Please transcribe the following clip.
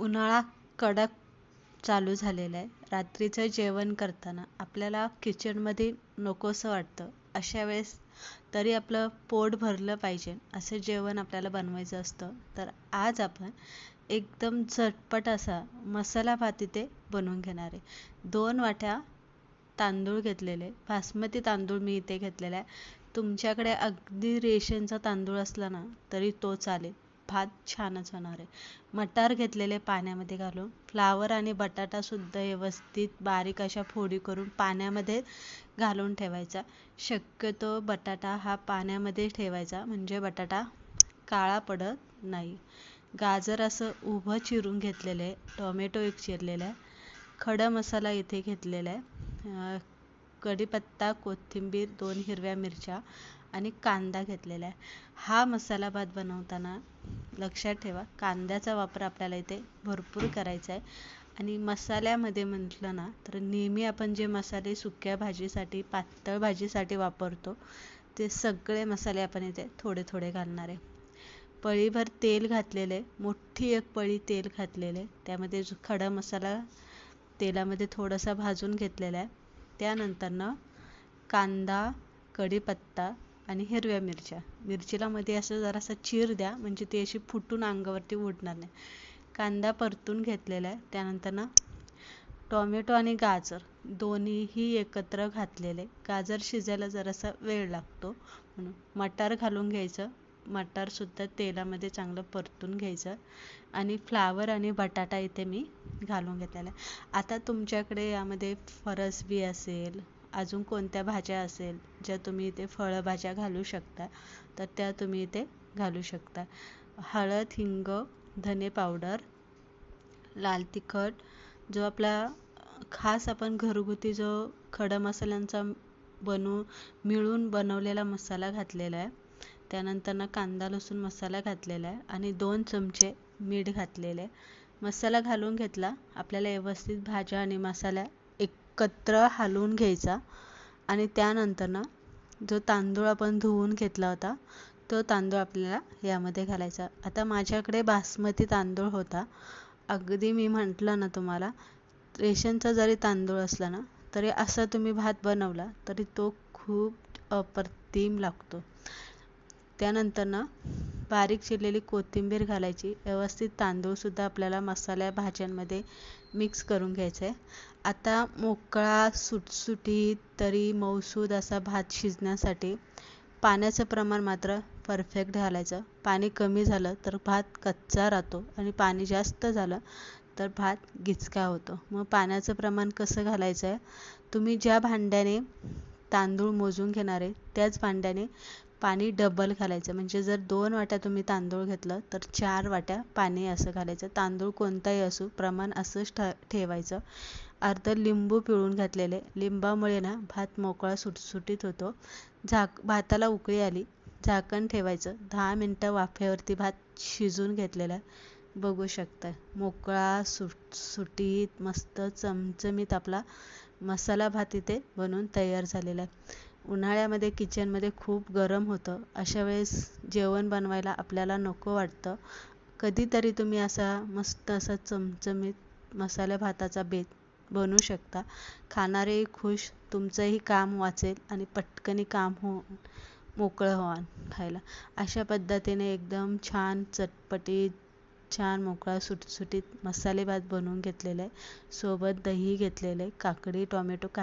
उन्हाळा कडक चालू झालेला आहे. रात्रीचं जेवण करताना आपल्याला किचनमध्ये नकोसं वाटतं. अशा वेळेस तरी आपलं पोट भरलं पाहिजे. असं जेवण आपल्याला बनवायचं असतं. तर आज आपण एकदम झटपट असा मसाला भात इथे बनवून घेणार आहे. दोन वाट्या तांदूळ घेतलेले. बासमती तांदूळ मी इथे घेतलेला आहे. तुमच्याकडे अगदी रेशनचा तांदूळ असला ना तरी तो चालेल. भात छानच होणार आहे. मटार घेतलेले पाण्यामध्ये घालून फ्लावर आणि बटाटासुद्धा व्यवस्थित बारीक अशा फोडी करून पाण्यामध्ये घालून ठेवायचा. शक्यतो बटाटा हा पाण्यामध्ये ठेवायचा म्हणजे बटाटा काळा पडत नाही. गाजर असं उभं चिरून घेतलेलं आहे टोमॅटो एक चिरलेलं आहे खडा मसाला इथे घेतलेला आहे. कढीपत्ता कोथिंबीर दोन हिरव्या मिरच्या आणि कांदा घेतलेला आहे. हा मसाला भात बनवताना लक्षात ठेवा कांद्याचा वापर आपल्याला इथे भरपूर करायचा आहे. आणि मसाल्यामध्ये म्हटलं ना तर नेहमी आपण जे मसाले सुक्या भाजीसाठी पातळ भाजीसाठी वापरतो ते सगळे मसाले आपण इथे थोडे थोडे घालणार आहे. पळीभर तेल घातलेले मोठी एक पळी तेल घातलेले त्यामध्ये खडा मसाला तेलामध्ये थोडासा भाजून घेतलेला आहे. त्यानंतरनं कांदा कढीपत्ता आणि हिरव्या मिरच्या. मिरचीला मध्ये असं जरासा चीर द्या म्हणजे ती अशी फुटून अंगावरती उडणार नाही. कांदा परतून घेतलेला आहे. त्यानंतर ना टोमॅटो आणि गाजर दोन्हीही एकत्र घातलेले. गाजर शिजायला जरासा वेळ लागतो. म्हणून मटार घालून घ्यायचं. मटारसुद्धा तेलामध्ये चांगलं परतून घ्यायचं. आणि फ्लावर आणि बटाटा इथे मी घालून घेतलेला आहे आता तुमच्याकडे यामध्ये फरसबी असेल अजून कोणत्या भाज्या असेल ज्या तुम्ही इथे फळभाज्या घालू शकता तर त्या तुम्ही इथे घालू शकता. हळद हिंग धने पावडर लाल तिखट जो आपला खास आपण घरगुती जो खडा मसाल्यांचा बनवून मिळून बनवलेला मसाला घातलेला आहे. त्यानंतर कांदा लसूण मसाला घातलेला आहे आणि दोन चमचे मीठ घातलेले मसाला घालून घेतला. आपल्याला व्यवस्थित भाज्या आणि मसाला एकत्र हलवून घ्यायचा. आणि त्यानंतर ना जो तांदूळ आपण धुवून घेतला होता तो तांदूळ आपल्याला यामध्ये घालायचा. आता माझ्याकडे बासमती तांदूळ होता. अगदी मी म्हटलं ना तुम्हाला रेशनचा जरी तांदूळ असला ना तरी असा तुम्ही भात बनवला तरी तो खूप अप्रतिम लागतो. त्यानंतर ना बारीक चिरलेली कोथिंबीर घालायची. व्यवस्थित तांदूळसुद्धा आपल्याला मसाल्या भाज्यांमध्ये मिक्स करून घ्यायचं आहे आता मोकळा सुटसुटीत तरी मऊसूद असा भात शिजण्यासाठी पाण्याचं प्रमाण मात्र परफेक्ट घालायचं. पाणी कमी झालं तर भात कच्चा राहतो आणि पाणी जास्त झालं तर भात गिचका होतो. मग पाण्याचं प्रमाण कसं घालायचं आहे तुम्ही ज्या भांड्याने तांदूळ मोजून घेणार आहे त्याच भांड्याने पाणी डबल घालायचं. म्हणजे जर दोन वाट्या तुम्ही तांदूळ घेतलं तर चार वाट्या पाणी असं घालायचं. तांदूळ कोणताही असो प्रमाण असंच ठ ठेवायचं. अर्ध लिंबू पिळून घातलेले. लिंबामुळे ना भात मोकळा सुटसुटीत होतो. झाक भाताला उकळी आली. झाकण ठेवायचं. दहा मिनटं वाफेवरती भात शिजून घेतलेला. बघू शकता मोकळा सुट सुटीत मस्त चमचमीत आपला मसाला भात इथे बनवून तयार झालेला आहे. उन्हाळ्यामध्ये किचनमध्ये खूप गरम होतं. अशा वेळेस जेवण बनवायला आपल्याला नको वाटतं. कधीतरी तुम्ही असा मस्त असा चमचमीत मसाल्या भाताचा बेत बनवू शकता. खाणारेही खुश तुमचंही काम वाचेल आणि पटकनी काम हो मोकळं व्हाल खायला. अशा पद्धतीने एकदम छान चटपटीत छान मोकळा सुटसुटीत मसाले भात बनवून घेतलेला आहे. सोबत दही घेतलेलं आहे. काकडी टोमॅटो का